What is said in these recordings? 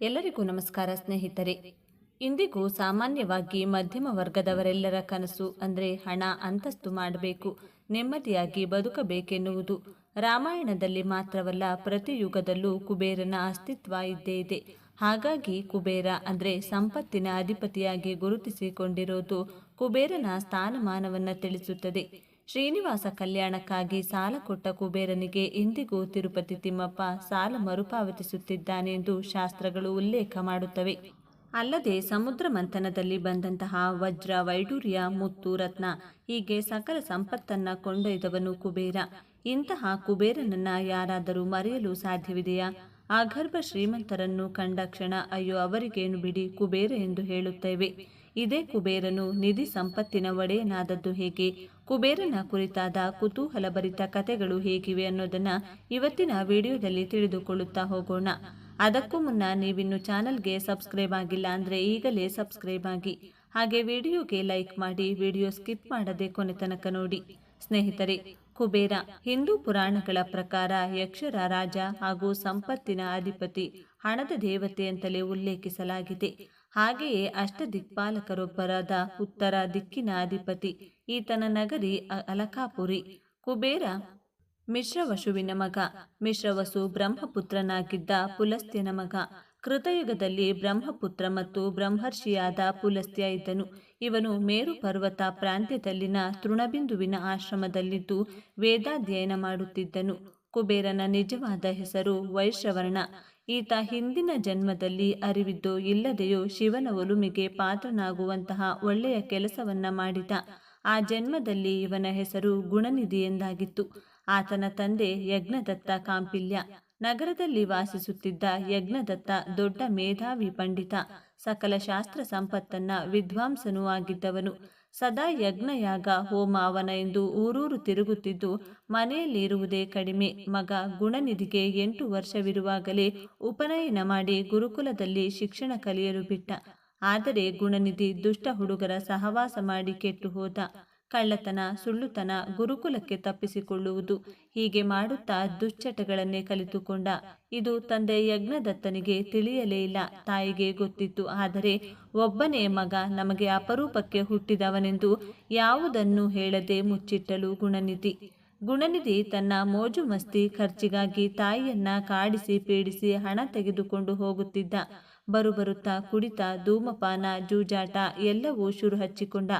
ಎಲ್ಲರಿಗೂ ನಮಸ್ಕಾರ ಸ್ನೇಹಿತರೆ. ಇಂದಿಗೂ ಸಾಮಾನ್ಯವಾಗಿ ಮಧ್ಯಮ ವರ್ಗದವರೆಲ್ಲರ ಕನಸು ಅಂದರೆ ಹಣ ಅಂತಸ್ತು ಮಾಡಬೇಕು, ನೆಮ್ಮದಿಯಾಗಿ ಬದುಕಬೇಕೆನ್ನುವುದು. ರಾಮಾಯಣದಲ್ಲಿ ಮಾತ್ರವಲ್ಲ, ಪ್ರತಿ ಯುಗದಲ್ಲೂ ಕುಬೇರನ ಅಸ್ತಿತ್ವ ಇದ್ದೇ ಇದೆ. ಹಾಗಾಗಿ ಕುಬೇರ ಅಂದರೆ ಸಂಪತ್ತಿನ ಅಧಿಪತಿಯಾಗಿ ಗುರುತಿಸಿಕೊಂಡಿರೋದು ಕುಬೇರನ ಸ್ಥಾನಮಾನವನ್ನು ತಿಳಿಸುತ್ತದೆ. ಶ್ರೀನಿವಾಸ ಕಲ್ಯಾಣಕ್ಕಾಗಿ ಸಾಲ ಕೊಟ್ಟ ಕುಬೇರನಿಗೆ ಇಂದಿಗೂ ತಿರುಪತಿ ತಿಮ್ಮಪ್ಪ ಸಾಲ ಮರುಪಾವತಿಸುತ್ತಿದ್ದಾನೆ ಎಂದು ಶಾಸ್ತ್ರಗಳು ಉಲ್ಲೇಖ ಮಾಡುತ್ತವೆ. ಅಲ್ಲದೆ ಸಮುದ್ರ ಮಂಥನದಲ್ಲಿ ಬಂದಂತಹ ವಜ್ರ, ವೈಡೂರ್ಯ, ಮುತ್ತು, ರತ್ನ ಹೀಗೆ ಸಕಲ ಸಂಪತ್ತನ್ನ ಕೊಂಡೊಯ್ದವನು ಕುಬೇರ. ಇಂತಹ ಕುಬೇರನನ್ನ ಯಾರಾದರೂ ಮರೆಯಲು ಸಾಧ್ಯವಿದೆಯಾ? ಆಗರ್ಭ ಶ್ರೀಮಂತರನ್ನು ಕಂಡ ಕ್ಷಣ ಅಯ್ಯೋ ಅವರಿಗೇನು ಬಿಡಿ ಕುಬೇರ ಎಂದು ಹೇಳುತ್ತೇವೆ. ಇದೇ ಕುಬೇರನು ನಿಧಿ ಸಂಪತ್ತಿನ ಒಡೆಯನಾದದ್ದು ಹೇಗೆ? ಕುಬೇರನ ಕುರಿತಾದ ಕುತೂಹಲಭರಿತ ಕಥೆಗಳು ಹೇಗಿವೆ ಅನ್ನೋದನ್ನ ಇವತ್ತಿನ ವಿಡಿಯೋದಲ್ಲಿ ತಿಳಿದುಕೊಳ್ಳುತ್ತಾ ಹೋಗೋಣ. ಅದಕ್ಕೂ ಮುನ್ನ ನೀವಿನ್ನು ಚಾನಲ್ಗೆ ಸಬ್ಸ್ಕ್ರೈಬ್ ಆಗಿಲ್ಲ ಅಂದರೆ ಈಗಲೇ ಸಬ್ಸ್ಕ್ರೈಬ್ ಆಗಿ. ಹಾಗೆ ವಿಡಿಯೋಗೆ ಲೈಕ್ ಮಾಡಿ ವಿಡಿಯೋ ಸ್ಕಿಪ್ ಮಾಡದೆ ಕೊನೆ ತನಕ ನೋಡಿ. ಸ್ನೇಹಿತರೆ, ಕುಬೇರ ಹಿಂದೂ ಪುರಾಣಗಳ ಪ್ರಕಾರ ಯಕ್ಷರ ರಾಜ ಹಾಗೂ ಸಂಪತ್ತಿನ ಅಧಿಪತಿ ಹಣದ ದೇವತೆ ಅಂತಲೇ ಉಲ್ಲೇಖಿಸಲಾಗಿದೆ. ಹಾಗೆಯೇ ಅಷ್ಟದಿಕ್ಪಾಲಕರೊಬ್ಬರಾದ ಉತ್ತರ ದಿಕ್ಕಿನ ಅಧಿಪತಿ ಈತನ ನಗರಿ ಅಲಕಾಪುರಿ. ಕುಬೇರ ಮಿಶ್ರವಶುವಿನ ಮಗ. ಮಿಶ್ರವಸು ಬ್ರಹ್ಮಪುತ್ರನಾಗಿದ್ದ ಪುಲಸ್ತ್ಯನ ಮಗ. ಕೃತಯುಗದಲ್ಲಿ ಬ್ರಹ್ಮಪುತ್ರ ಮತ್ತು ಬ್ರಹ್ಮರ್ಷಿಯಾದ ಪುಲಸ್ತ್ಯ ಇದ್ದನು. ಇವನು ಮೇರು ಪರ್ವತ ಪ್ರಾಂತ್ಯದಲ್ಲಿನ ತೃಣಬಿಂದುವಿನ ಆಶ್ರಮದಲ್ಲಿದ್ದು ವೇದಾಧ್ಯಯನ ಮಾಡುತ್ತಿದ್ದನು. ಕುಬೇರನ ನಿಜವಾದ ಹೆಸರು ವೈಶ್ರವರ್ಣ. ಈತ ಹಿಂದಿನ ಜನ್ಮದಲ್ಲಿ ಅರಿವಿದ್ದು ಇಲ್ಲದೆಯೋ ಶಿವನ ಒಲುಮೆಗೆ ಪಾತ್ರನಾಗುವಂತಹ ಒಳ್ಳೆಯ ಕೆಲಸವನ್ನ ಮಾಡಿದ. ಆ ಜನ್ಮದಲ್ಲಿ ಇವನ ಹೆಸರು ಗುಣನಿಧಿ ಎಂದಾಗಿತ್ತು. ಆತನ ತಂದೆ ಯಜ್ಞದತ್ತ ಕಾಂಪಿಲ್ಯ. ನಗರದಲ್ಲಿ ವಾಸಿಸುತ್ತಿದ್ದ ಯಜ್ಞದತ್ತ ದೊಡ್ಡ ಮೇಧಾವಿ ಪಂಡಿತ. ಸಕಲ ಶಾಸ್ತ್ರ ಸಂಪತ್ತನ್ನ ವಿದ್ವಾಂಸನೂ ಆಗಿದ್ದವನು. ಸದಾ ಯಜ್ಞಯಾಗ ಹೋಮ ಅವನ ಎಂದು ಊರೂರು ತಿರುಗುತ್ತಿದ್ದು ಮನೆಯಲ್ಲಿ ಇರುವುದೇ ಕಡಿಮೆ. ಮಗ ಗುಣನಿಧಿಗೆ ಎಂಟು ವರ್ಷವಿರುವಾಗಲೇ ಉಪನಯನ ಮಾಡಿ ಗುರುಕುಲದಲ್ಲಿ ಶಿಕ್ಷಣ ಕಲಿಯಲು ಬಿಟ್ಟ. ಆದರೆ ಗುಣನಿಧಿ ದುಷ್ಟ ಹುಡುಗರ ಸಹವಾಸ ಮಾಡಿ ಕೆಟ್ಟು ಹೋದ. ಕಳ್ಳತನ, ಸುಳ್ಳುತನ ಗುರುಕುಲಕ್ಕೆ ತಪ್ಪಿಸಿಕೊಳ್ಳುವುದು. ಹೀಗೆ ಮಾಡುತ್ತಾ ದುಶ್ಚಟಗಳನ್ನೇ ಕಲಿತುಕೊಂಡ. ಇದು ತಂದೆ ಯಜ್ಞದತ್ತನಿಗೆ ತಿಳಿಯಲೇ ಇಲ್ಲ. ತಾಯಿಗೆ ಗೊತ್ತಿತ್ತು. ಆದರೆ ಒಬ್ಬನೇ ಮಗ ನಮಗೆ ಅಪರೂಪಕ್ಕೆ ಹುಟ್ಟಿದವನೆಂದು ಯಾವುದನ್ನು ಹೇಳದೆ ಮುಚ್ಚಿಟ್ಟಲು ಗುಣನಿಧಿ. ಗುಣನಿಧಿ ತನ್ನ ಮೋಜು ಮಸ್ತಿ ಖರ್ಚಿಗಾಗಿ ತಾಯಿಯನ್ನ ಕಾಡಿಸಿ ಪೀಡಿಸಿ ಹಣ ತೆಗೆದುಕೊಂಡು ಹೋಗುತ್ತಿದ್ದ. ಬರುಬರುತ್ತಾ ಕುಡಿತ ಧೂಮಪಾನ, ಜೂಜಾಟ ಎಲ್ಲವೂ ಶುರು ಹಚ್ಚಿಕೊಂಡ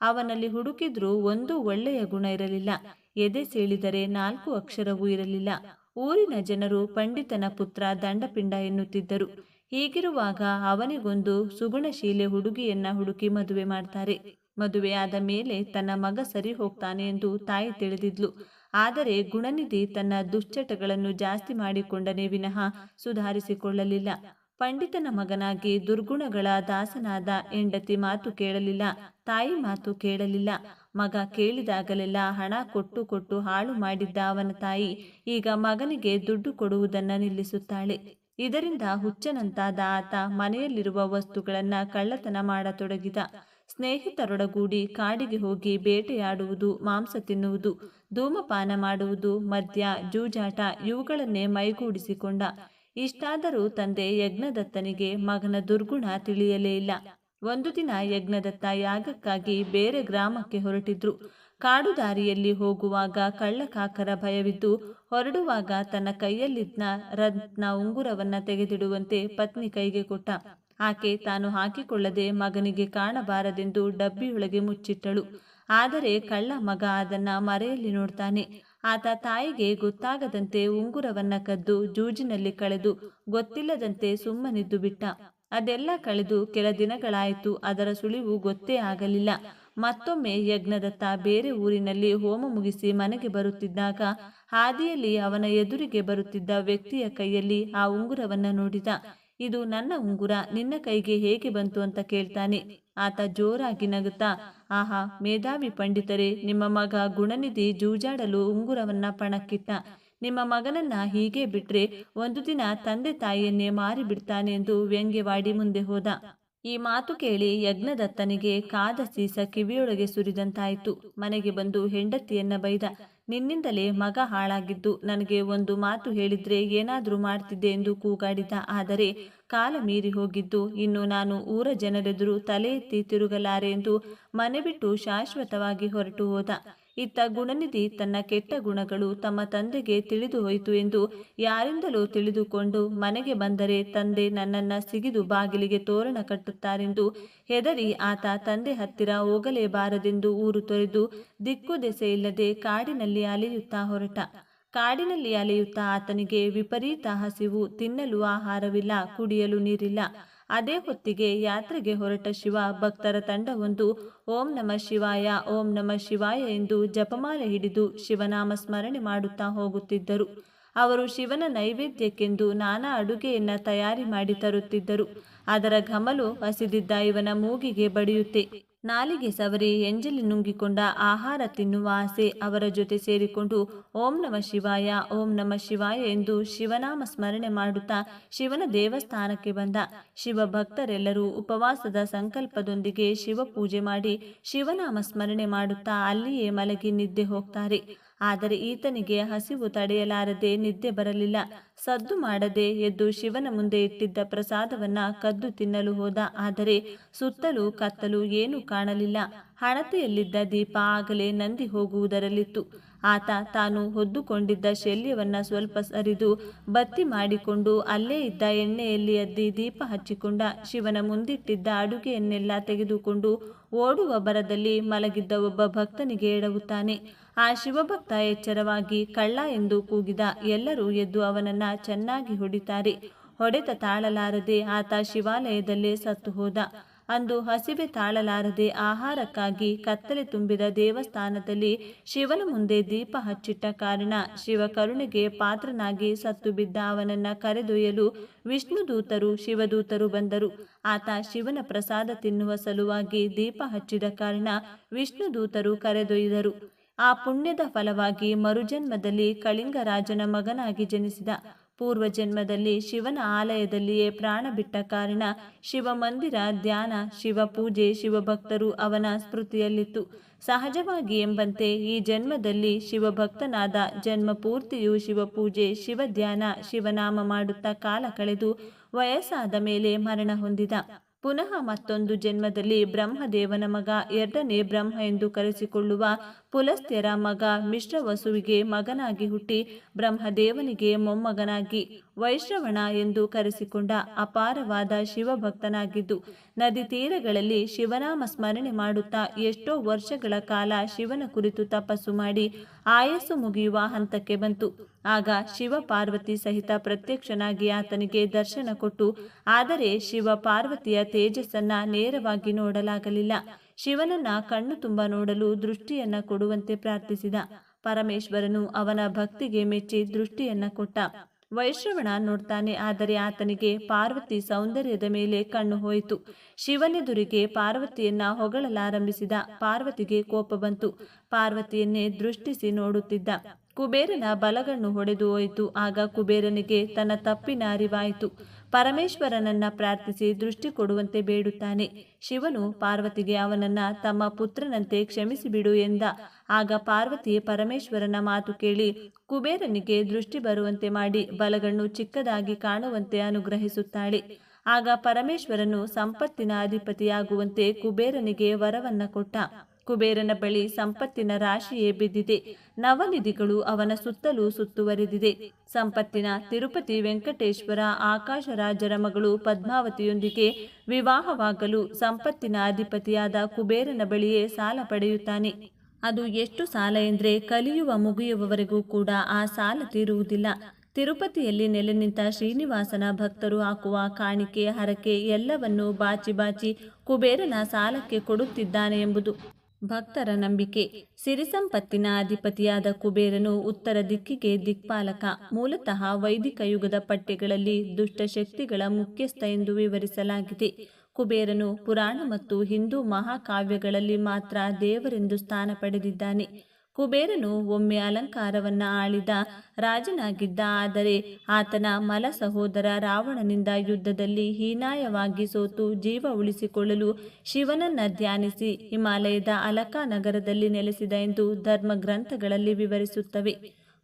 ಅವನಲ್ಲಿ ಹುಡುಕಿದ್ರೂ ಒಂದು ಒಳ್ಳೆಯ ಗುಣ ಇರಲಿಲ್ಲ. ಎದೆ ಸೇಳಿದರೆ ನಾಲ್ಕು ಅಕ್ಷರವೂ ಇರಲಿಲ್ಲ. ಊರಿನ ಜನರು ಪಂಡಿತನ ಪುತ್ರ ದಂಡಪಿಂಡ ಎನ್ನುತ್ತಿದ್ದರು. ಹೀಗಿರುವಾಗ ಅವನಿಗೊಂದು ಸುಗುಣಶೀಲೆ ಹುಡುಗಿಯನ್ನ ಹುಡುಕಿ ಮದುವೆ ಮಾಡ್ತಾರೆ. ಮದುವೆಯಾದ ಮೇಲೆ ತನ್ನ ಮಗ ಸರಿ ಹೋಗ್ತಾನೆ ಎಂದು ತಾಯಿ ತಿಳಿದಿದ್ಲು. ಆದರೆ ಗುಣನಿಧಿ ತನ್ನ ದುಶ್ಚಟಗಳನ್ನು ಜಾಸ್ತಿ ಮಾಡಿಕೊಂಡನೇ ವಿನಃ ಸುಧಾರಿಸಿಕೊಳ್ಳಲಿಲ್ಲ. ಪಂಡಿತನ ಮಗನಾಗಿ ದುರ್ಗುಣಗಳ ದಾಸನಾದ ಹೆಂಡತಿ ಮಾತು ಕೇಳಲಿಲ್ಲ, ತಾಯಿ ಮಾತು ಕೇಳಲಿಲ್ಲ. ಮಗ ಕೇಳಿದಾಗಲೆಲ್ಲ ಹಣ ಕೊಟ್ಟು ಕೊಟ್ಟು ಹಾಳು ಮಾಡಿದ್ದ ಅವನ ತಾಯಿ ಈಗ ಮಗನಿಗೆ ದುಡ್ಡು ಕೊಡುವುದನ್ನು ನಿಲ್ಲಿಸುತ್ತಾಳೆ. ಇದರಿಂದ ಹುಚ್ಚನಂತಾದ ಆತ ಮನೆಯಲ್ಲಿರುವ ವಸ್ತುಗಳನ್ನ ಕಳ್ಳತನ ಮಾಡತೊಡಗಿದ. ಸ್ನೇಹಿತರೊಡಗೂಡಿ ಕಾಡಿಗೆ ಹೋಗಿ ಬೇಟೆಯಾಡುವುದು, ಮಾಂಸ ತಿನ್ನುವುದು, ಧೂಮಪಾನ ಮಾಡುವುದು, ಮದ್ಯ, ಜೂಜಾಟ ಇವುಗಳನ್ನೇ ಮೈಗೂಡಿಸಿಕೊಂಡ. ಇಷ್ಟಾದರೂ ತಂದೆ ಯಜ್ಞದತ್ತನಿಗೆ ಮಗನ ದುರ್ಗುಣ ತಿಳಿಯಲೇ ಇಲ್ಲ. ಒಂದು ದಿನ ಯಜ್ಞದತ್ತ ಯಾಗಕ್ಕಾಗಿ ಬೇರೆ ಗ್ರಾಮಕ್ಕೆ ಹೊರಟಿದ್ರು. ಕಾಡು ದಾರಿಯಲ್ಲಿ ಹೋಗುವಾಗ ಕಳ್ಳಕಾಕರ ಭಯವಿದ್ದು ಹೊರಡುವಾಗ ತನ್ನ ಕೈಯಲ್ಲಿದ್ದ ರತ್ನ ಉಂಗುರವನ್ನ ತೆಗೆದಿಡುವಂತೆ ಪತ್ನಿ ಕೈಗೆ ಕೊಟ್ಟ. ಆಕೆ ತಾನು ಹಾಕಿಕೊಳ್ಳದೆ ಮಗನಿಗೆ ಕಾಣಬಾರದೆಂದು ಡಬ್ಬಿಯೊಳಗೆ ಮುಚ್ಚಿಟ್ಟಳು. ಆದರೆ ಕಳ್ಳ ಮಗ ಅದನ್ನ ಮರೆಯಲ್ಲಿ ನೋಡ್ತಾನೆ. ಆತ ತಾಯಿಗೆ ಗೊತ್ತಾಗದಂತೆ ಉಂಗುರವನ್ನ ಕದ್ದು ಜೂಜಿನಲ್ಲಿ ಕಳೆದು ಗೊತ್ತಿಲ್ಲದಂತೆ ಸುಮ್ಮನಿದ್ದು ಬಿಟ್ಟ. ಅದೆಲ್ಲ ಕಳೆದು ಕೆಲ ದಿನಗಳಾಯಿತು, ಅದರ ಸುಳಿವು ಗೊತ್ತೇ ಆಗಲಿಲ್ಲ. ಮತ್ತೊಮ್ಮೆ ಯಜ್ಞದತ್ತ ಬೇರೆ ಊರಿನಲ್ಲಿ ಹೋಮ ಮುಗಿಸಿ ಮನೆಗೆ ಬರುತ್ತಿದ್ದಾಗ ಹಾದಿಯಲ್ಲಿ ಅವನ ಎದುರಿಗೆ ಬರುತ್ತಿದ್ದ ವ್ಯಕ್ತಿಯ ಕೈಯಲ್ಲಿ ಆ ಉಂಗುರವನ್ನ ನೋಡಿದ. ಇದು ನನ್ನ ಉಂಗುರ, ನಿನ್ನ ಕೈಗೆ ಹೇಗೆ ಬಂತು? ಅಂತ ಕೇಳ್ತಾನೆ. ಆತ ಜೋರಾಗಿ ನಗುತ್ತಾ, ಆಹಾ, ಮೇಧಾವಿ ಪಂಡಿತರೇ, ನಿಮ್ಮ ಮಗ ಗುಣನಿಧಿ ಜೂಜಾಡಲು ಉಂಗುರವನ್ನ ಪಣಕ್ಕಿಟ್ಟ. ನಿಮ್ಮ ಮಗನನ್ನ ಹೀಗೆ ಬಿಟ್ರೆ ಒಂದು ದಿನ ತಂದೆ ತಾಯಿಯನ್ನೇ ಮಾರಿಬಿಡ್ತಾನೆ ಎಂದು ವ್ಯಂಗ್ಯವಾಡಿ ಮುಂದೆ ಹೋದ. ಈ ಮಾತು ಕೇಳಿ ಯಜ್ಞದತ್ತನಿಗೆ ಕಾದ ಸೀಸ ಕಿವಿಯೊಳಗೆ ಸುರಿದಂತಾಯಿತು. ಮನೆಗೆ ಬಂದು ಹೆಂಡತಿಯನ್ನ ಬೈದ, ನಿನ್ನಿಂದಲೇ ಮಗ ಹಾಳಾಗಿದ್ದು, ನನಗೆ ಒಂದು ಮಾತು ಹೇಳಿದ್ರೆ ಏನಾದರೂ ಮಾಡ್ತಿದ್ದೆ ಎಂದು ಕೂಗಾಡಿದ. ಆದರೆ ಕಾಲ ಮೀರಿ ಹೋಗಿದ್ದು. ಇನ್ನು ನಾನು ಊರ ಜನರೆದುರು ತಲೆ ಎತ್ತಿ ತಿರುಗಲಾರೆ ಎಂದು ಮನೆ ಬಿಟ್ಟು ಶಾಶ್ವತವಾಗಿ ಹೊರಟು ಹೋದ. ಇತ್ತ ಗುಣನಿಧಿ ತನ್ನ ಕೆಟ್ಟ ಗುಣಗಳು ತಮ್ಮ ತಂದೆಗೆ ತಿಳಿದು ಹೋಯಿತು ಎಂದು ಯಾರಿಂದಲೂ ತಿಳಿದುಕೊಂಡು ಮನೆಗೆ ಬಂದರೆ ತಂದೆ ನನ್ನನ್ನ ಸಿಗಿದು ಬಾಗಿಲಿಗೆ ತೋರಣ ಕಟ್ಟುತ್ತಾರೆಂದು ಹೆದರಿ ಆತ ತಂದೆ ಹತ್ತಿರ ಹೋಗಲೇಬಾರದೆಂದು ಊರು ತೊರೆದು ದಿಕ್ಕು ದೆಸೆ ಇಲ್ಲದೆ ಕಾಡಿನಲ್ಲಿ ಅಲೆಯುತ್ತಾ ಹೊರಟ. ಕಾಡಿನಲ್ಲಿ ಅಲೆಯುತ್ತಾ ಆತನಿಗೆ ವಿಪರೀತ ಹಸಿವು, ತಿನ್ನಲು ಆಹಾರವಿಲ್ಲ, ಕುಡಿಯಲು ನೀರಿಲ್ಲ. ಅದೇ ಹೊತ್ತಿಗೆ ಯಾತ್ರೆಗೆ ಹೊರಟ ಶಿವ, ಭಕ್ತರ ತಂಡವೊಂದು ಓಂ ನಮ ಶಿವಾಯ, ಓಂ ನಮ ಶಿವಾಯ ಎಂದು ಜಪಮಾಲೆ ಹಿಡಿದು ಶಿವನಾಮ ಸ್ಮರಣೆ ಮಾಡುತ್ತಾ ಹೋಗುತ್ತಿದ್ದರು. ಅವರು ಶಿವನ ನೈವೇದ್ಯಕ್ಕೆಂದು ನಾನಾ ಅಡುಗೆಯನ್ನ ತಯಾರಿ ಮಾಡಿ ತರುತ್ತಿದ್ದರು. ಅದರ ಘಮಲು ಹಸಿದಿದ್ದ ಇವನ ಮೂಗಿಗೆ ಬಡಿಯುತ್ತೆ. ನಾಲಿಗೆ ಸವರಿ ಎಂಜಲಿ ನುಂಗಿಕೊಂಡ ಆಹಾರ ತಿನ್ನುವ ಆಸೆ ಅವರ ಜೊತೆ ಸೇರಿಕೊಂಡು ಓಂ ನಮ ಶಿವಾಯ, ಓಂ ನಮ ಶಿವಾಯ ಎಂದು ಶಿವನಾಮ ಸ್ಮರಣೆ ಮಾಡುತ್ತಾ ಶಿವನ ದೇವಸ್ಥಾನಕ್ಕೆ ಬಂದ. ಶಿವ ಭಕ್ತರೆಲ್ಲರೂ ಉಪವಾಸದ ಸಂಕಲ್ಪದೊಂದಿಗೆ ಶಿವ ಪೂಜೆ ಮಾಡಿ ಶಿವನಾಮ ಸ್ಮರಣೆ ಮಾಡುತ್ತಾ ಅಲ್ಲಿಯೇ ಮಲಗಿ ನಿದ್ದೆ ಹೋಗ್ತಾರೆ. ಆದರೆ ಈತನಿಗೆ ಹಸಿವು ತಡೆಯಲಾರದೆ ನಿದ್ದೆ ಬರಲಿಲ್ಲ. ಸದ್ದು ಮಾಡದೆ ಎದ್ದು ಶಿವನ ಮುಂದೆ ಇಟ್ಟಿದ್ದ ಪ್ರಸಾದವನ್ನ ಕದ್ದು ತಿನ್ನಲು ಹೋದ. ಆದರೆ ಸುತ್ತಲೂ ಕತ್ತಲು ಏನೂ ಕಾಣಲಿಲ್ಲ. ಹಣತೆಯಲ್ಲಿದ್ದ ದೀಪ ಆಗಲೇ ನಂದಿ ಹೋಗುವುದರಲ್ಲಿತ್ತು. ಆತ ತಾನು ಹೊದ್ದುಕೊಂಡಿದ್ದ ಶಲ್ಯವನ್ನ ಸ್ವಲ್ಪ ಸರಿದು ಬತ್ತಿ ಮಾಡಿಕೊಂಡು ಅಲ್ಲೇ ಇದ್ದ ಎಣ್ಣೆಯಲ್ಲಿ ಅದ್ದಿ ದೀಪ ಹಚ್ಚಿಕೊಂಡ ಶಿವನ ಮುಂದಿಟ್ಟಿದ್ದ ಅಡುಗೆಯನ್ನೆಲ್ಲ ತೆಗೆದುಕೊಂಡು ಓಡುವ ಬರದಲ್ಲಿ ಮಲಗಿದ್ದ ಒಬ್ಬ ಭಕ್ತನಿಗೆ ಎಡವುತ್ತಾನೆ. ಆ ಶಿವಭಕ್ತ ಎಚ್ಚರವಾಗಿ ಕಳ್ಳ ಎಂದು ಕೂಗಿದ ಎಲ್ಲರೂ ಎದ್ದು ಅವನನ್ನ ಚೆನ್ನಾಗಿ ಹೊಡಿತಾರೆ. ಹೊಡೆತ ತಾಳಲಾರದೆ ಆತ ಶಿವಾಲಯದಲ್ಲೇ ಸತ್ತು ಹೋದ. ಅಂದು ಹಸಿವೆ ತಾಳಲಾರದೆ ಆಹಾರಕ್ಕಾಗಿ ಕತ್ತಲೆ ತುಂಬಿದ ದೇವಸ್ಥಾನದಲ್ಲಿ ಶಿವನ ಮುಂದೆ ದೀಪ ಹಚ್ಚಿಟ್ಟ ಕಾರಣ ಶಿವ ಕರುಣೆಗೆ ಪಾತ್ರನಾಗಿ ಸತ್ತು ಬಿದ್ದ ಅವನನ್ನ ಕರೆದೊಯ್ಯಲು ವಿಷ್ಣುದೂತರು ಶಿವದೂತರು ಬಂದರು. ಆತ ಶಿವನ ಪ್ರಸಾದ ತಿನ್ನುವ ಸಲುವಾಗಿ ದೀಪ ಹಚ್ಚಿದ ಕಾರಣ ವಿಷ್ಣು ದೂತರು ಕರೆದೊಯ್ದರು. ಆ ಪುಣ್ಯದ ಫಲವಾಗಿ ಮರುಜನ್ಮದಲ್ಲಿ ಕಳಿಂಗರಾಜನ ಮಗನಾಗಿ ಜನಿಸಿದ. ಪೂರ್ವ ಜನ್ಮದಲ್ಲಿ ಶಿವನ ಆಲಯದಲ್ಲಿಯೇ ಪ್ರಾಣ ಬಿಟ್ಟ ಕಾರಣ ಶಿವ ಮಂದಿರ, ಧ್ಯಾನ, ಶಿವ ಪೂಜೆ, ಶಿವಭಕ್ತರು ಅವನ ಸ್ಮೃತಿಯಲ್ಲಿತ್ತು. ಸಹಜವಾಗಿ ಎಂಬಂತೆ ಈ ಜನ್ಮದಲ್ಲಿ ಶಿವಭಕ್ತನಾದ ಜನ್ಮ ಪೂರ್ತಿಯು ಶಿವಪೂಜೆ ಶಿವ ಧ್ಯಾನ, ಶಿವನಾಮ ಮಾಡುತ್ತಾ ಕಾಲ ಕಳೆದು ವಯಸ್ಸಾದ ಮೇಲೆ ಮರಣ ಹೊಂದಿದ. ಪುನಃ ಮತ್ತೊಂದು ಜನ್ಮದಲ್ಲಿ ಬ್ರಹ್ಮದೇವನ ಮಗ, ಎರಡನೇ ಬ್ರಹ್ಮ ಎಂದು ಕರೆಸಿಕೊಳ್ಳುವ ಪುಲಸ್ತ್ಯರ ಮಗ ಮಿಶ್ರ ವಸುವಿಗೆ ಮಗನಾಗಿ ಹುಟ್ಟಿ ಬ್ರಹ್ಮದೇವನಿಗೆ ಮೊಮ್ಮಗನಾಗಿ ವೈಶ್ರವಣ ಎಂದು ಕರೆಸಿಕೊಂಡ ಅಪಾರವಾದ ಶಿವಭಕ್ತನಾಗಿದ್ದು, ನದಿ ತೀರಗಳಲ್ಲಿ ಶಿವನಾಮ ಸ್ಮರಣೆ ಮಾಡುತ್ತಾ ಎಷ್ಟೋ ವರ್ಷಗಳ ಕಾಲ ಶಿವನ ಕುರಿತು ತಪಸ್ಸು ಮಾಡಿ ಆಯಸ್ಸು ಮುಗಿಯುವ ಹಂತಕ್ಕೆ ಬಂತು. ಆಗ ಶಿವ ಪಾರ್ವತಿ ಸಹಿತ ಪ್ರತ್ಯಕ್ಷನಾಗಿ ಆತನಿಗೆ ದರ್ಶನ ಕೊಟ್ಟು, ಆದರೆ ಶಿವ ಪಾರ್ವತಿಯ ತೇಜಸ್ಸನ್ನ ನೇರವಾಗಿ ನೋಡಲಾಗಲಿಲ್ಲ. ಶಿವನನ್ನ ಕಣ್ಣು ತುಂಬ ನೋಡಲು ದೃಷ್ಟಿಯನ್ನ ಕೊಡುವಂತೆ ಪ್ರಾರ್ಥಿಸಿದ. ಪರಮೇಶ್ವರನು ಅವನ ಭಕ್ತಿಗೆ ಮೆಚ್ಚಿ ದೃಷ್ಟಿಯನ್ನ ಕೊಟ್ಟ. ವೈಶ್ರವಣ ನೋಡ್ತಾನೆ, ಆದರೆ ಆತನಿಗೆ ಪಾರ್ವತಿ ಸೌಂದರ್ಯದ ಮೇಲೆ ಕಣ್ಣು ಹೋಯಿತು. ಶಿವನೆದುರಿಗೆ ಪಾರ್ವತಿಯನ್ನ ಹೊಗಳಲಾರಂಭಿಸಿದ. ಪಾರ್ವತಿಗೆ ಕೋಪ ಬಂತು. ಪಾರ್ವತಿಯನ್ನೇ ದೃಷ್ಟಿಸಿ ನೋಡುತ್ತಿದ್ದ. ಕುಬೇರನ ಬಲಗಣ್ಣು ಹೊಡೆದು ಹೋಯಿತು. ಆಗ ಕುಬೇರನಿಗೆ ತನ್ನ ತಪ್ಪಿನ ಅರಿವಾಯಿತು. ಪರಮೇಶ್ವರನನ್ನ ಪ್ರಾರ್ಥಿಸಿ ದೃಷ್ಟಿ ಕೊಡುವಂತೆ ಬೇಡುತ್ತಾನೆ. ಶಿವನು ಪಾರ್ವತಿಗೆ ಅವನನ್ನ ತಮ್ಮ ಪುತ್ರನಂತೆ ಕ್ಷಮಿಸಿಬಿಡು ಎಂದ. ಆಗ ಪಾರ್ವತಿ ಪರಮೇಶ್ವರನ ಮಾತು ಕೇಳಿ ಕುಬೇರನಿಗೆ ದೃಷ್ಟಿ ಬರುವಂತೆ ಮಾಡಿ ಬಲಗಣ್ಣು ಚಿಕ್ಕದಾಗಿ ಕಾಣುವಂತೆ ಅನುಗ್ರಹಿಸುತ್ತಾಳೆ. ಆಗ ಪರಮೇಶ್ವರನು ಸಂಪತ್ತಿನ ಅಧಿಪತಿಯಾಗುವಂತೆ ಕುಬೇರನಿಗೆ ವರವನ್ನ ಕೊಟ್ಟ. ಕುಬೇರನ ಬಳಿ ಸಂಪತ್ತಿನ ರಾಶಿಯೇ ಬಿದ್ದಿದೆ. ನವನಿಧಿಗಳು ಅವನ ಸುತ್ತಲೂ ಸುತ್ತುವರಿದಿದೆ. ಸಂಪತ್ತಿನ ತಿರುಪತಿ ವೆಂಕಟೇಶ್ವರ ಆಕಾಶರಾಜರ ಮಗಳು ಪದ್ಮಾವತಿಯೊಂದಿಗೆ ವಿವಾಹವಾಗಲು ಸಂಪತ್ತಿನ ಅಧಿಪತಿಯಾದ ಕುಬೇರನ ಬಳಿಯೇ ಸಾಲ ಪಡೆಯುತ್ತಾನೆ. ಅದು ಎಷ್ಟು ಸಾಲ ಎಂದರೆ ಕಲಿಯುವ ಮುಗಿಯುವವರೆಗೂ ಕೂಡ ಆ ಸಾಲ ತೀರುವುದಿಲ್ಲ. ತಿರುಪತಿಯಲ್ಲಿ ನೆಲೆ ನಿಂತ ಶ್ರೀನಿವಾಸನ ಭಕ್ತರು ಹಾಕುವ ಕಾಣಿಕೆ, ಹರಕೆ ಎಲ್ಲವನ್ನೂ ಬಾಚಿ ಬಾಚಿ ಕುಬೇರನ ಸಾಲಕ್ಕೆ ಕೊಡುತ್ತಿದ್ದಾನೆ ಎಂಬುದು ಭಕ್ತರ ನಂಬಿಕೆ. ಸಿರಿಸಂಪತ್ತಿನ ಅಧಿಪತಿಯಾದ ಕುಬೇರನು ಉತ್ತರ ದಿಕ್ಕಿಗೆ ದಿಕ್ಪಾಲಕ. ಮೂಲತಃ ವೈದಿಕ ಯುಗದ ಪಠ್ಯಗಳಲ್ಲಿ ದುಷ್ಟಶಕ್ತಿಗಳ ಮುಖ್ಯಸ್ಥ ಎಂದು ವಿವರಿಸಲಾಗಿದೆ. ಕುಬೇರನು ಪುರಾಣ ಮತ್ತು ಹಿಂದೂ ಮಹಾಕಾವ್ಯಗಳಲ್ಲಿ ಮಾತ್ರ ದೇವರೆಂದು ಸ್ಥಾನ ಪಡೆದಿದ್ದಾನೆ. ಕುಬೇರನು ಒಮ್ಮೆ ಅಲಂಕಾರವನ್ನ ಆಳಿದ ರಾಜನಾಗಿದ್ದ, ಆದರೆ ಆತನ ಮಲ ಸಹೋದರ ರಾವಣನಿಂದ ಯುದ್ಧದಲ್ಲಿ ಹೀನಾಯವಾಗಿ ಸೋತು ಜೀವ ಉಳಿಸಿಕೊಳ್ಳಲು ಶಿವನನ್ನ ಧ್ಯಾನಿಸಿ ಹಿಮಾಲಯದ ಅಲಕಾ ನಗರದಲ್ಲಿ ನೆಲೆಸಿದ ಎಂದು ಧರ್ಮ ಗ್ರಂಥಗಳಲ್ಲಿ ವಿವರಿಸುತ್ತವೆ.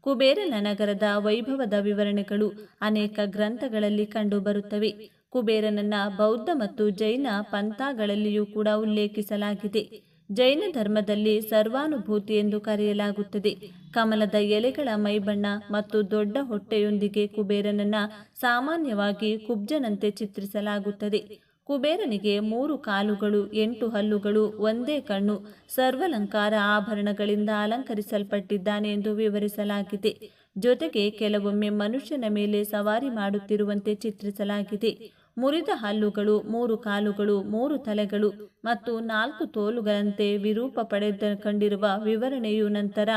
ಕುಬೇರನ ನಗರದ ವೈಭವದ ವಿವರಣೆಗಳು ಅನೇಕ ಗ್ರಂಥಗಳಲ್ಲಿ ಕಂಡುಬರುತ್ತವೆ ಕುಬೇರನನ್ನ ಬೌದ್ಧ ಮತ್ತು ಜೈನ ಪಂಥಗಳಲ್ಲಿಯೂ ಕೂಡ ಉಲ್ಲೇಖಿಸಲಾಗಿದೆ. ಜೈನ ಧರ್ಮದಲ್ಲಿ ಸರ್ವಾನುಭೂತಿ ಎಂದು ಕರೆಯಲಾಗುತ್ತದೆ. ಕಮಲದ ಎಲೆಗಳ ಮೈಬಣ್ಣ ಮತ್ತು ದೊಡ್ಡ ಹೊಟ್ಟೆಯೊಂದಿಗೆ ಕುಬೇರನನ್ನ ಸಾಮಾನ್ಯವಾಗಿ ಕುಬ್ಜನಂತೆ ಚಿತ್ರಿಸಲಾಗುತ್ತದೆ. ಕುಬೇರನಿಗೆ ಮೂರು ಕಾಲುಗಳು, ಎಂಟು ಹಲ್ಲುಗಳು, ಒಂದೇ ಕಣ್ಣು, ಸರ್ವಲಂಕಾರ ಆಭರಣಗಳಿಂದ ಅಲಂಕರಿಸಲ್ಪಟ್ಟಿದ್ದಾನೆ ಎಂದು ವಿವರಿಸಲಾಗಿದೆ. ಜೊತೆಗೆ ಕೆಲವೊಮ್ಮೆ ಮನುಷ್ಯನ ಮೇಲೆ ಸವಾರಿ ಮಾಡುತ್ತಿರುವಂತೆ ಚಿತ್ರಿಸಲಾಗಿದೆ. ಮುರಿದ ಹಲ್ಲುಗಳು, ಮೂರು ಕಾಲುಗಳು, ಮೂರು ತಲೆಗಳು ಮತ್ತು ನಾಲ್ಕು ತೋಲುಗಳಂತೆ ವಿರೂಪ ಪಡೆದ ಕಂಡಿರುವ ವಿವರಣೆಯು ನಂತರ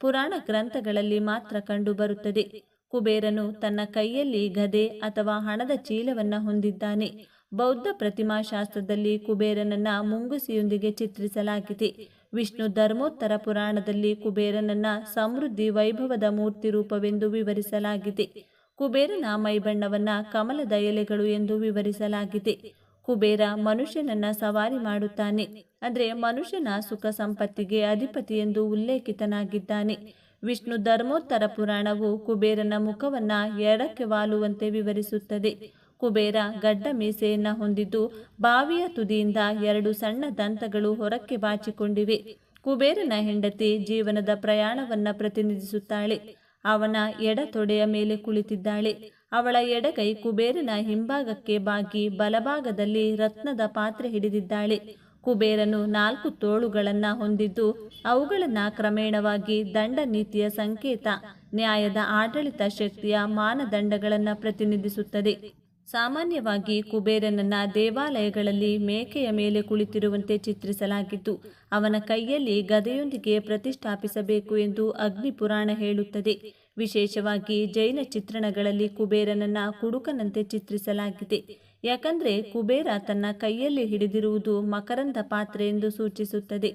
ಪುರಾಣ ಗ್ರಂಥಗಳಲ್ಲಿ ಮಾತ್ರ ಕಂಡುಬರುತ್ತದೆ ಕುಬೇರನು ತನ್ನ ಕೈಯಲ್ಲಿ ಗದೆ ಅಥವಾ ಹಣದ ಚೀಲವನ್ನು ಹೊಂದಿದ್ದಾನೆ. ಬೌದ್ಧ ಪ್ರತಿಮಾಶಾಸ್ತ್ರದಲ್ಲಿ ಕುಬೇರನನ್ನ ಮುಂಗುಸಿಯೊಂದಿಗೆ ಚಿತ್ರಿಸಲಾಗಿದೆ. ವಿಷ್ಣು ಧರ್ಮೋತ್ತರ ಪುರಾಣದಲ್ಲಿ ಕುಬೇರನನ್ನ ಸಮೃದ್ಧಿ ವೈಭವದ ಮೂರ್ತಿ ರೂಪವೆಂದು ವಿವರಿಸಲಾಗಿದೆ. ಕುಬೇರನ ಮೈಬಣ್ಣವನ್ನ ಕಮಲದ ಎಲೆಗಳು ಎಂದು ವಿವರಿಸಲಾಗಿದೆ. ಕುಬೇರ ಮನುಷ್ಯನನ್ನ ಸವಾರಿ ಮಾಡುತ್ತಾನೆ. ಅಂದ್ರೆ ಮನುಷ್ಯನ ಸುಖ ಸಂಪತ್ತಿಗೆ ಅಧಿಪತಿ ಎಂದು ಉಲ್ಲೇಖಿತನಾಗಿದ್ದಾನೆ. ವಿಷ್ಣು ಧರ್ಮೋತ್ತರ ಪುರಾಣವು ಕುಬೇರನ ಮುಖವನ್ನ ಎಡಕ್ಕೆ ವಾಲುವಂತೆ ವಿವರಿಸುತ್ತದೆ. ಕುಬೇರ ಗಡ್ಡ ಮೀಸೆಯನ್ನ ಹೊಂದಿದ್ದು ಬಾವಿಯ ತುದಿಯಿಂದ ಎರಡು ಸಣ್ಣ ದಂತಗಳು ಹೊರಕ್ಕೆ ಬಾಚಿಕೊಂಡಿವೆ. ಕುಬೇರನ ಹೆಂಡತಿ ಜೀವನದ ಪ್ರಯಾಣವನ್ನ ಪ್ರತಿನಿಧಿಸುತ್ತಾಳೆ. ಅವನ ಎಡ ತೊಡೆಯ ಮೇಲೆ ಕುಳಿತಿದ್ದಾಳೆ. ಅವಳ ಎಡಗೈ ಕುಬೇರನ ಹಿಂಭಾಗಕ್ಕೆ ಬಾಗಿ ಬಲಭಾಗದಲ್ಲಿ ರತ್ನದ ಪಾತ್ರೆ ಹಿಡಿದಿದ್ದಾಳೆ. ಕುಬೇರನು ನಾಲ್ಕು ತೋಳುಗಳನ್ನು ಹೊಂದಿದ್ದು ಅವುಗಳನ್ನು ಕ್ರಮೇಣವಾಗಿ ದಂಡ ನೀತಿಯ ಸಂಕೇತ, ನ್ಯಾಯದ ಆಡಳಿತ ಶಕ್ತಿಯ ಮಾನದಂಡಗಳನ್ನು ಪ್ರತಿನಿಧಿಸುತ್ತದೆ. ಸಾಮಾನ್ಯವಾಗಿ ಕುಬೇರನನ್ನ ದೇವಾಲಯಗಳಲ್ಲಿ ಮೇಕೆಯ ಮೇಲೆ ಕುಳಿತಿರುವಂತೆ ಚಿತ್ರಿಸಲಾಗಿದ್ದು, ಅವನ ಕೈಯಲ್ಲಿ ಗದೆಯೊಂದಿಗೆ ಪ್ರತಿಷ್ಠಾಪಿಸಬೇಕು ಎಂದು ಅಗ್ನಿ ಪುರಾಣ ಹೇಳುತ್ತದೆ. ವಿಶೇಷವಾಗಿ ಜೈನ ಚಿತ್ರಣಗಳಲ್ಲಿ ಕುಬೇರನನ್ನ ಕುಡುಕನಂತೆ ಚಿತ್ರಿಸಲಾಗಿದೆ. ಯಾಕಂದ್ರೆ ಕುಬೇರ ತನ್ನ ಕೈಯಲ್ಲಿ ಹಿಡಿದಿರುವುದು ಮಕರಂದ ಪಾತ್ರೆ ಎಂದು ಸೂಚಿಸುತ್ತದೆ.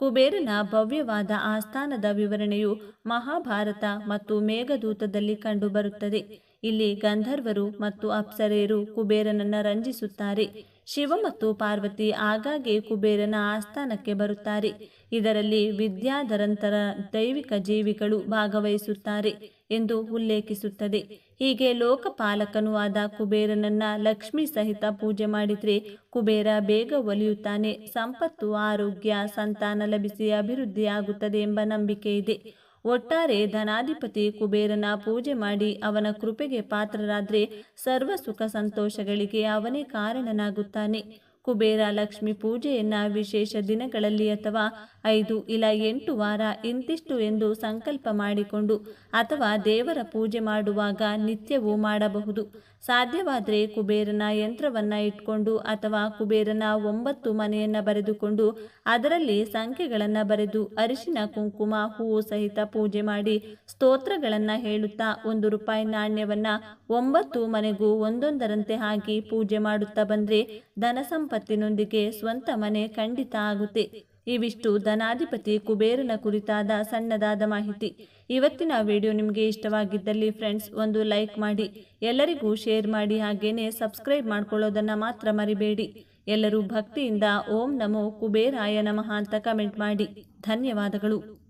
ಕುಬೇರನ ಭವ್ಯವಾದ ಆಸ್ಥಾನದ ವಿವರಣೆಯು ಮಹಾಭಾರತ ಮತ್ತು ಮೇಘದೂತದಲ್ಲಿ ಕಂಡುಬರುತ್ತದೆ. ಇಲ್ಲಿ ಗಂಧರ್ವರು ಮತ್ತು ಅಪ್ಸರೆಯರು ಕುಬೇರನನ್ನ ರಂಜಿಸುತ್ತಾರೆ. ಶಿವ ಮತ್ತು ಪಾರ್ವತಿ ಆಗಾಗ್ಗೆ ಕುಬೇರನ ಆಸ್ಥಾನಕ್ಕೆ ಬರುತ್ತಾರೆ. ಇದರಲ್ಲಿ ವಿದ್ಯಾಧರಂತರ ದೈವಿಕ ಜೀವಿಗಳು ಭಾಗವಹಿಸುತ್ತಾರೆ ಎಂದು ಉಲ್ಲೇಖಿಸುತ್ತದೆ. ಹೀಗೆ ಲೋಕಪಾಲಕನೂ ಆದ ಕುಬೇರನನ್ನ ಲಕ್ಷ್ಮಿ ಸಹಿತ ಪೂಜೆ ಮಾಡಿದ್ರೆ ಕುಬೇರ ಬೇಗ ಒಲಿಯುತ್ತಾನೆ. ಸಂಪತ್ತು, ಆರೋಗ್ಯ, ಸಂತಾನ ಲಭಿಸಿ ಅಭಿವೃದ್ಧಿಯಾಗುತ್ತದೆ ಎಂಬ ನಂಬಿಕೆ ಇದೆ ಒಟ್ಟಾರೆ ಧನಾಧಿಪತಿ ಕುಬೇರನ ಪೂಜೆ ಮಾಡಿ ಅವನ ಕೃಪೆಗೆ ಪಾತ್ರರಾದ್ರೆ ಸರ್ವ ಸುಖ ಸಂತೋಷಗಳಿಗೆ ಅವನೇ ಕಾರಣನಾಗುತ್ತಾನೆ. ಕುಬೇರ ಲಕ್ಷ್ಮಿ ಪೂಜೆಯನ್ನ ವಿಶೇಷ ದಿನಗಳಲ್ಲಿ ಅಥವಾ ಐದು ಇಲ್ಲ ಎಂಟು ವಾರ ಇಂತಿಷ್ಟು ಎಂದು ಸಂಕಲ್ಪ ಮಾಡಿಕೊಂಡು ಅಥವಾ ದೇವರ ಪೂಜೆ ಮಾಡುವಾಗ ನಿತ್ಯವೂ ಮಾಡಬಹುದು. ಸಾಧ್ಯವಾದರೆ ಕುಬೇರನ ಯಂತ್ರವನ್ನ ಇಟ್ಕೊಂಡು ಅಥವಾ ಕುಬೇರನ ಒಂಬತ್ತು ಮನೆಯನ್ನ ಬರೆದುಕೊಂಡು ಅದರಲ್ಲಿ ಸಂಖ್ಯೆಗಳನ್ನು ಬರೆದು ಅರಿಶಿನ, ಕುಂಕುಮ, ಹೂವು ಸಹಿತ ಪೂಜೆ ಮಾಡಿ ಸ್ತೋತ್ರಗಳನ್ನು ಹೇಳುತ್ತಾ ಒಂದು ರೂಪಾಯಿ ನಾಣ್ಯವನ್ನ ಒಂಬತ್ತು ಮನೆಗೂ ಒಂದೊಂದರಂತೆ ಹಾಕಿ ಪೂಜೆ ಮಾಡುತ್ತಾ ಬಂದರೆ ಧನ ಸಂಪತ್ತಿನೊಂದಿಗೆ ಸ್ವಂತ ಮನೆ ಖಂಡಿತ ಆಗುತ್ತೆ. ಇವಿಷ್ಟು ಧನಾಧಿಪತಿ ಕುಬೇರನ ಕುರಿತಾದ ಸಣ್ಣದಾದ ಮಾಹಿತಿ. ಇವತ್ತಿನ ವಿಡಿಯೋ ನಿಮಗೆ ಇಷ್ಟವಾಗಿದ್ದಲ್ಲಿ ಫ್ರೆಂಡ್ಸ್, ಒಂದು ಲೈಕ್ ಮಾಡಿ. ಎಲ್ಲರಿಗೂ ಶೇರ್ ಮಾಡಿ. ಹಾಗೇನೆ ಸಬ್ಸ್ಕ್ರೈಬ್ ಮಾಡ್ಕೊಳ್ಳೋದನ್ನು ಮಾತ್ರ ಮರಿಬೇಡಿ. ಎಲ್ಲರೂ ಭಕ್ತಿಯಿಂದ ಓಂ ನಮೋ ಕುಬೇರಾಯ ನಮಃ ಅಂತ ಕಮೆಂಟ್ ಮಾಡಿ. ಧನ್ಯವಾದಗಳು.